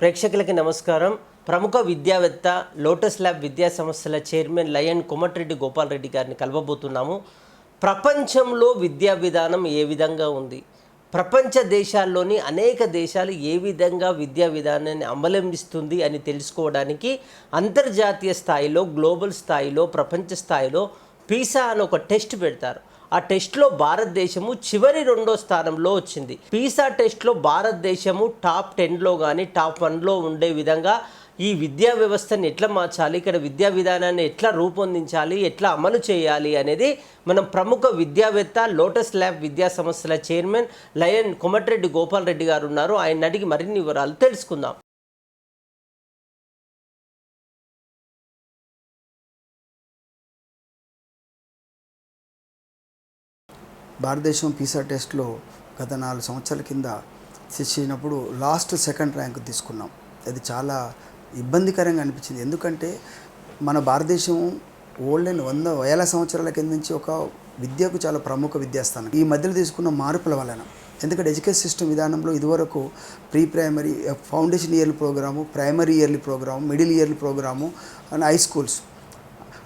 ప్రేక్షకులకి నమస్కారం. ప్రముఖ విద్యావేత్త లోటస్ ల్యాబ్ విద్యా సంస్థల చైర్మన్ లయన్ కొమటిరెడ్డి గోపాలరెడ్డి గారిని కలవబోతున్నాము. ప్రపంచంలో విద్యా విధానం ఏ విధంగా ఉంది? ప్రపంచ దేశాల్లోని అనేక దేశాలు ఏ విధంగా విద్యా విధానాన్ని అవలంబిస్తుంది అని తెలుసుకోవడానికి అంతర్జాతీయ స్థాయిలో గ్లోబల్ స్థాయిలో ప్రపంచ స్థాయిలో పీసా అని ఒక టెస్ట్ పెడతారు. ఆ టెస్ట్లో భారతదేశము చివరి రెండో స్థానంలో వచ్చింది. పీసా టెస్ట్లో భారతదేశము టాప్ టెన్లో కానీ టాప్ వన్లో ఉండే విధంగా ఈ విద్యా వ్యవస్థని ఎట్లా మార్చాలి ఇక్కడ విద్యా విధానాన్ని ఎట్లా రూపొందించాలి ఎట్లా అమలు చేయాలి అనేది మనం ప్రముఖ విద్యావేత్త లోటస్ ల్యాబ్ విద్యా సంస్థల చైర్మన్ లయన్ కొమటిరెడ్డి గోపాల్ రెడ్డి గారు ఉన్నారు. ఆయన అడిగి మరిన్ని వివరాలు తెలుసుకుందాం. భారతదేశం పీసా టెస్ట్లో గత నాలుగు సంవత్సరాల కింద చేసినప్పుడు లాస్ట్ సెకండ్ ర్యాంక్ తీసుకున్నాం. అది చాలా ఇబ్బందికరంగా అనిపించింది. ఎందుకంటే మన భారతదేశం ఓల్డ్ అండ్ వంద వేల సంవత్సరాల కింద నుంచి ఒక విద్యకు చాలా ప్రముఖ విద్యాస్థానం. ఈ మధ్యలో తీసుకున్న మార్పుల వలన ఎందుకంటే ఎడ్యుకేషన్ సిస్టమ్ విధానంలో ఇదివరకు pre primary foundation yearly programme primary yearly programme middle yearly programme and high schools.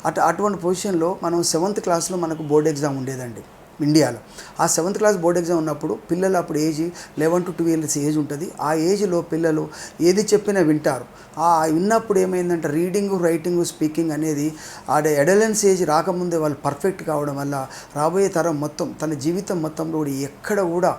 అటు అటువంటి పొజిషన్లో మనం సెవెంత్ క్లాస్లో మనకు బోర్డ్ ఎగ్జామ్ ఉండేదండి. ఇండియాలో. ఆ సెవెంత్ క్లాస్ బోర్డ్ ఎగ్జామ్ ఉన్నప్పుడు పిల్లలు అప్పుడు age eleven to twelve years age ఉంటుంది. ఆ ఏజ్లో పిల్లలు ఏది చెప్పినా వింటారు. ఆ విన్నప్పుడు ఏమైందంటే రీడింగ్ రైటింగ్ స్పీకింగ్ అనేది ఆ ఎడలెన్స్ ఏజ్ రాకముందే వాళ్ళు పర్ఫెక్ట్ కావడం వల్ల రాబోయే తరం మొత్తం తన జీవితం మొత్తంలో కూడా ఎక్కడ కూడా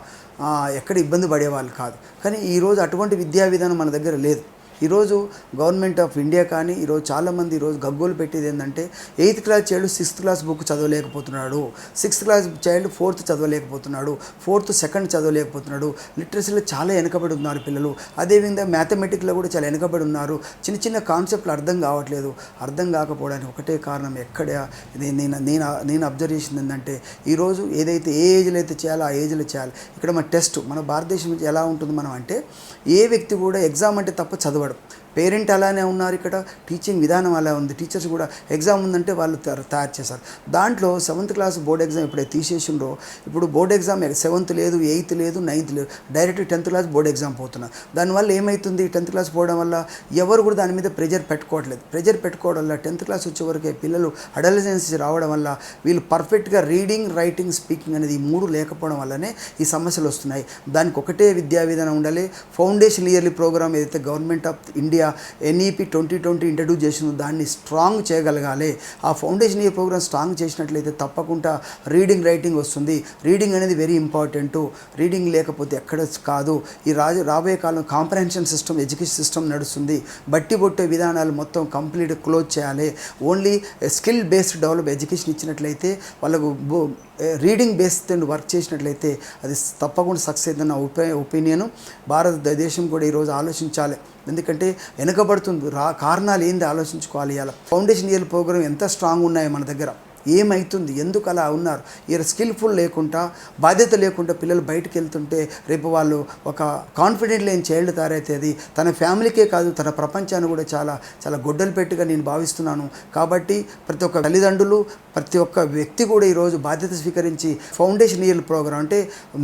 ఎక్కడ ఇబ్బంది పడేవాళ్ళు కాదు. కానీ ఈరోజు అటువంటి విద్యా విధానం మన దగ్గర లేదు. ఈరోజు గవర్నమెంట్ ఆఫ్ ఇండియా కానీ ఈరోజు చాలామంది ఈరోజు గగ్గోలు పెట్టేది ఏంటంటే eighth class child sixth class book చదవలేకపోతున్నాడు. Sixth class child fourth చదవలేకపోతున్నాడు. ఫోర్త్ సెకండ్ చదవలేకపోతున్నాడు. లిటరసీలో చాలా వెనకబడి ఉన్నారు పిల్లలు. అదేవిధంగా మ్యాథమెటిక్లో కూడా చాలా వెనకబడి ఉన్నారు. చిన్న చిన్న కాన్సెప్ట్లు అర్థం కావట్లేదు. అర్థం కాకపోవడానికి ఒకటే కారణం ఎక్కడ నేను నేను నేను అబ్జర్వ్ చేసింది ఏంటంటే ఈరోజు ఏదైతే ఏ ఏజ్లో అయితే చేయాలో ఆ ఏజ్లో చేయాలి. ఇక్కడ మన టెస్ట్ మన భారతదేశం నుంచి ఎలా ఉంటుంది మనం అంటే ఏ వ్యక్తి కూడా ఎగ్జామ్ అంటే తప్ప చదవడు పేరెంట్ అలానే ఉన్నారు ఇక్కడ టీచింగ్ విధానం అలా ఉంది. టీచర్స్ కూడా ఎగ్జామ్ ఉందంటే వాళ్ళు తయారు చేశారు. దాంట్లో సెవెంత్ క్లాస్ బోర్డ్ ఎగ్జామ్ ఎప్పుడైతే తీసేసిండ్రో ఇప్పుడు బోర్డ్ ఎగ్జామ్ సెవెంత్ లేదు ఎయిత్ లేదు నైన్త్ లేదు direct tenth class board exam పోతున్నారు దానివల్ల ఏమవుతుంది టెన్త్ క్లాస్ పోవడం వల్ల ఎవరు కూడా దాని మీద ప్రెజర్ పెట్టుకోవట్లేదు. ప్రెజర్ పెట్టుకోవడం వల్ల టెన్త్ క్లాస్ వచ్చే వరకే పిల్లలు అడలజెన్స్ రావడం వల్ల వీళ్ళు పర్ఫెక్ట్గా రీడింగ్ రైటింగ్ స్పీకింగ్ అనేది ఈ మూడు లేకపోవడం వల్లనే ఈ సమస్యలు వస్తున్నాయి. దానికి ఒకటే విద్యా విధానం ఉండాలి. ఫౌండేషన్ ఇయర్లీ ప్రోగ్రామ్ ఏదైతే government of India NEP twenty twenty introduce చేసిందో దాన్ని స్ట్రాంగ్ చేయగలగాలి. ఆ ఫౌండేషన్ ఈ ప్రోగ్రామ్ స్ట్రాంగ్ చేసినట్లయితే తప్పకుండా రీడింగ్ రైటింగ్ వస్తుంది. రీడింగ్ అనేది వెరీ ఇంపార్టెంట్. రీడింగ్ లేకపోతే ఎక్కడ కాదు. ఈ రాజు రాబోయే కాలం కాంప్రహెన్షన్ సిస్టమ్ ఎడ్యుకేషన్ సిస్టమ్ నడుస్తుంది. బట్టి బొట్టే విధానాలు మొత్తం కంప్లీట్ క్లోజ్ చేయాలి. Only skill based develop education ఇచ్చినట్లయితే వాళ్ళకు రీడింగ్ బేస్డ్ వర్క్ చేసినట్లయితే అది తప్పకుండా సక్సెస్ అయిందన్న ఒపీ ఒపీనియన్ భారతదేశం కూడా ఈరోజు ఆలోచించాలి. ఎందుకంటే వెనుకబడుతుంది. రా కారణాలు ఏంది ఆలోచించుకోవాలి ఇవాళ. ఫౌండేషన్ ఇయర్ ప్రోగ్రామ్ ఎంత స్ట్రాంగ్ ఉన్నాయి మన దగ్గర. ఏమవుతుంది ఎందుకు అలా ఉన్నారు? ఈ స్కిల్ఫుల్ లేకుండా బాధ్యత లేకుండా పిల్లలు బయటకు వెళ్తుంటే రేపు వాళ్ళు ఒక కాన్ఫిడెంట్ లేని చైల్డ్ తయారైతుంది తన ఫ్యామిలీకే కాదు తన ప్రపంచాన్ని కూడా చాలా చాలా గొడ్డలు పెట్టిగా నేను భావిస్తున్నాను. కాబట్టి ప్రతి ఒక్క తల్లిదండ్రులు ప్రతి ఒక్క వ్యక్తి కూడా ఈరోజు బాధ్యత స్వీకరించి ఫౌండేషన్ ఇయర్ ప్రోగ్రామ్ అంటే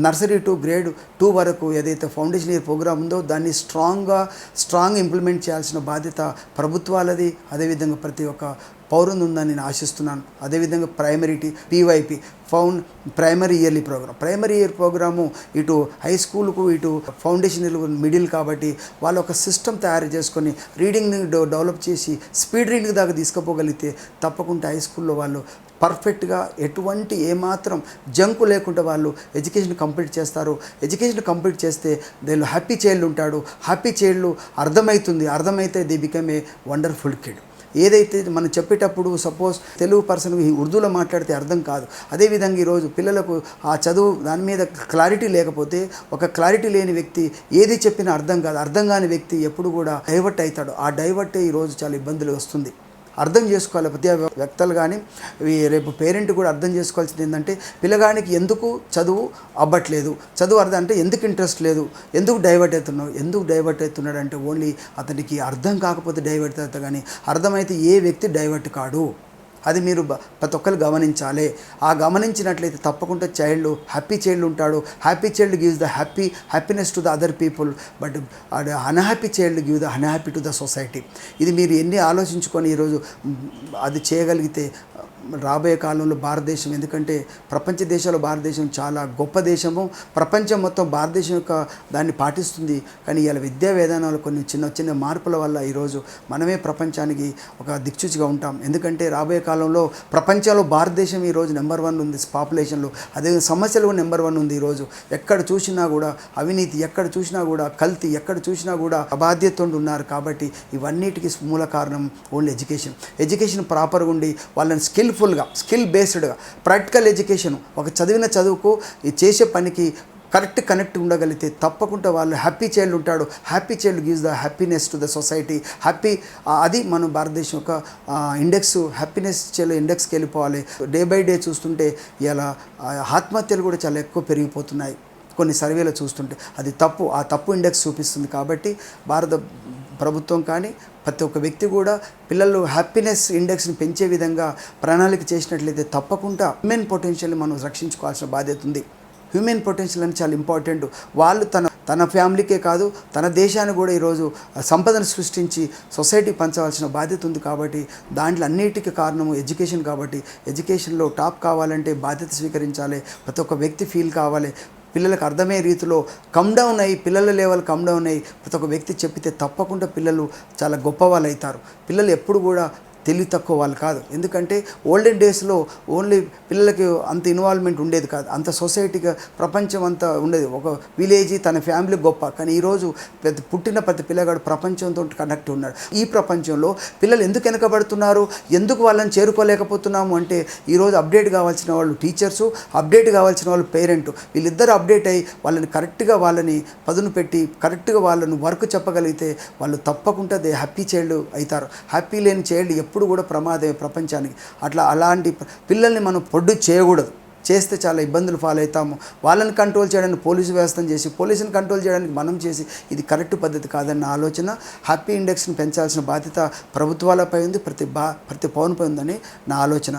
నర్సరీ టు గ్రేడ్ టూ వరకు ఏదైతే ఫౌండేషన్ ఇయర్ ప్రోగ్రామ్ ఉందో దాన్ని స్ట్రాంగ్గా స్ట్రాంగ్ ఇంప్లిమెంట్ చేయాల్సిన బాధ్యత ప్రభుత్వాలది. అదేవిధంగా ప్రతి ఒక్క పౌరుని ఉందని నేను ఆశిస్తున్నాను. అదేవిధంగా primary tea PYP found primary yearly programme primary year programme ఇటు హై స్కూల్కు ఇటు ఫౌండేషన్ మిడిల్ కాబట్టి వాళ్ళు ఒక సిస్టమ్ తయారు చేసుకొని రీడింగ్ని డెవలప్ చేసి స్పీడ్ రీడింగ్ దాకా తీసుకుపోగలిగితే తప్పకుండా హై స్కూల్లో వాళ్ళు పర్ఫెక్ట్గా ఎటువంటి ఏమాత్రం జంకు లేకుండా వాళ్ళు ఎడ్యుకేషన్ కంప్లీట్ చేస్తారు. ఎడ్యుకేషన్ కంప్లీట్ చేస్తే దీనిలో హ్యాపీ చైల్డ్ ఉంటాడు. హ్యాపీ చైల్డ్ అర్థమవుతుంది అర్థమైతే the become a wonderful kid ఏదైతే మనం చెప్పేటప్పుడు సపోజ్ తెలుగు పర్సన్ ఉర్దూలో మాట్లాడితే అర్థం కాదు. అదేవిధంగా ఈరోజు పిల్లలకు ఆ చదువు దాని మీద క్లారిటీ లేకపోతే ఒక క్లారిటీ లేని వ్యక్తి ఏది చెప్పినా అర్థం కాదు. అర్థం కాని వ్యక్తి ఎప్పుడు కూడా డైవర్ట్ అవుతాడు. ఆ డైవర్టే ఈరోజు చాలా ఇబ్బందులు వస్తుంది. అర్థం చేసుకోవాలి. ప్రతి వ్యక్తులు కానీ రేపు పేరెంట్ కూడా అర్థం చేసుకోవాల్సింది ఏంటంటే పిల్లగానికి ఎందుకు చదువు అవ్వట్లేదు? చదువు అర్థం అంటే ఎందుకు ఇంట్రెస్ట్ లేదు? ఎందుకు డైవర్ట్ అవుతున్నావు? ఎందుకు డైవర్ట్ అవుతున్నాడు అంటే ఓన్లీ అతనికి అర్థం కాకపోతే డైవర్ట్ అవుతా కానీ అర్థమైతే ఏ వ్యక్తి డైవర్ట్ కాడు? అది మీరు ప్రతి ఒక్కరు గమనించాలి. ఆ గమనించినట్లయితే తప్పకుండా చైల్డ్ హ్యాపీ చైల్డ్ ఉంటాడు. Happy child gives the happy happiness to the other people. But unhappy child give the unhappy to the society. ఇది మీరు ఎన్ని ఆలోచించుకొని ఈరోజు అది చేయగలిగితే రాబోయే కాలంలో భారతదేశం ఎందుకంటే ప్రపంచ దేశాల్లో భారతదేశం చాలా గొప్ప దేశము. ప్రపంచం మొత్తం భారతదేశం యొక్క దాన్ని పాటిస్తుంది. కానీ ఇలా విద్యా విధానాలు కొన్ని చిన్న చిన్న మార్పుల వల్ల ఈరోజు మనమే ప్రపంచానికి ఒక దిక్చుచిగా ఉంటాం. ఎందుకంటే రాబోయే కాలంలో ప్రపంచంలో భారతదేశం ఈరోజు నెంబర్ వన్ ఉంది పాపులేషన్లో. అదే సమస్యలు కూడా నెంబర్ వన్ ఉంది ఈరోజు. ఎక్కడ చూసినా కూడా అవినీతి ఎక్కడ చూసినా కూడా కల్తీ ఎక్కడ చూసినా కూడా అబాధ్యత ఉన్నారు కాబట్టి ఇవన్నిటికీ మూల కారణం ఓన్లీ ఎడ్యుకేషన్. ఎడ్యుకేషన్ ప్రాపర్గా ఉండి వాళ్ళని స్కిల్ఫుల్గా స్కిల్ బేస్డ్గా ప్రాక్టికల్ ఎడ్యుకేషన్ ఒక చదివిన చదువుకు ఈ చేసే పనికి కరెక్ట్ కనెక్ట్ ఉండగలిగితే తప్పకుండా వాళ్ళు హ్యాపీ చైల్డ్ ఉంటాడు. Happy child gives the happiness to the society happy అది మనం భారతదేశం యొక్క ఇండెక్స్ హ్యాపీనెస్ చైల్డ్ ఇండెక్స్కి వెళ్ళిపోవాలి. డే బై డే చూస్తుంటే ఇలా ఆత్మహత్యలు కూడా చాలా ఎక్కువ పెరిగిపోతున్నాయి. కొన్ని సర్వేలు చూస్తుంటే అది తప్పు ఆ తప్పు ఇండెక్స్ చూపిస్తుంది కాబట్టి భారత ప్రభుత్వం కానీ ప్రతి ఒక్క వ్యక్తి కూడా పిల్లలు హ్యాపీనెస్ ఇండెక్స్ని పెంచే విధంగా ప్రణాళిక చేసినట్లయితే తప్పకుండా హ్యూమెన్ పొటెన్షియల్ని మనం రక్షించుకోవాల్సిన బాధ్యత ఉంది. హ్యూమెన్ పొటెన్షియల్ అని చాలా ఇంపార్టెంట్. వాళ్ళు తన తన ఫ్యామిలీకే కాదు తన దేశాన్ని కూడా ఈరోజు సంపదను సృష్టించి సొసైటీ పంచవలసిన బాధ్యత ఉంది కాబట్టి దాంట్లో అన్నిటికీ కారణము ఎడ్యుకేషన్ కాబట్టి ఎడ్యుకేషన్లో టాప్ కావాలంటే బాధ్యత స్వీకరించాలి ప్రతి ఒక్క వ్యక్తి ఫీల్ కావాలి పిల్లలకు అర్థమయ్యే రీతిలో కమ్ డౌన్ అయ్యి పిల్లల లెవెల్ కమ్ డౌన్ అయ్యి ప్రతి ఒక్క వ్యక్తి చెప్పితే తప్పకుండా పిల్లలు చాలా గొప్ప వాళ్ళు అవుతారు. పిల్లలు ఎప్పుడు కూడా తెలివి తక్కువ వాళ్ళు కాదు. ఎందుకంటే ఓల్డెన్ డేస్లో ఓన్లీ పిల్లలకి అంత ఇన్వాల్వ్మెంట్ ఉండేది కాదు. అంత సొసైటీగా ప్రపంచం అంతా ఉండేది. ఒక విలేజ్ తన ఫ్యామిలీ గొప్ప. కానీ ఈరోజు ప్రతి పుట్టిన ప్రతి పిల్లగాడు ప్రపంచంతో కనెక్ట్ ఉన్నాడు. ఈ ప్రపంచంలో పిల్లలు ఎందుకు వెనకబడుతున్నారు? ఎందుకు వాళ్ళని చేరుకోలేకపోతున్నాము? అంటే ఈరోజు అప్డేట్ కావాల్సిన వాళ్ళు టీచర్సు అప్డేట్ కావాల్సిన వాళ్ళు పేరెంట్ వీళ్ళిద్దరు అప్డేట్ అయ్యి వాళ్ళని కరెక్ట్గా వాళ్ళని పదును పెట్టి కరెక్ట్గా వాళ్ళను వర్క్ చెప్పగలిగితే వాళ్ళు తప్పకుండా దే హ్యాపీ చైల్డ్ అవుతారు. హ్యాపీ లేని చైల్డ్ ఎప్పుడు కూడా ప్రమాదమే ప్రపంచానికి. అట్లా అలాంటి పిల్లల్ని మనం పొడ్డు చేయకూడదు. చేస్తే చాలా ఇబ్బందులు ఫాలో అవుతాము వాళ్ళని కంట్రోల్ చేయడానికి పోలీసు వ్యవస్థను చేసి పోలీసుని కంట్రోల్ చేయడానికి మనం చేసి ఇది కరెక్ట్ పద్ధతి కాదన్న ఆలోచన హ్యాపీ ఇండెక్స్ని పెంచాల్సిన బాధ్యత ప్రభుత్వాలపై ఉంది. ప్రతి బా ప్రతి పౌన్పై ఉందని నా ఆలోచన.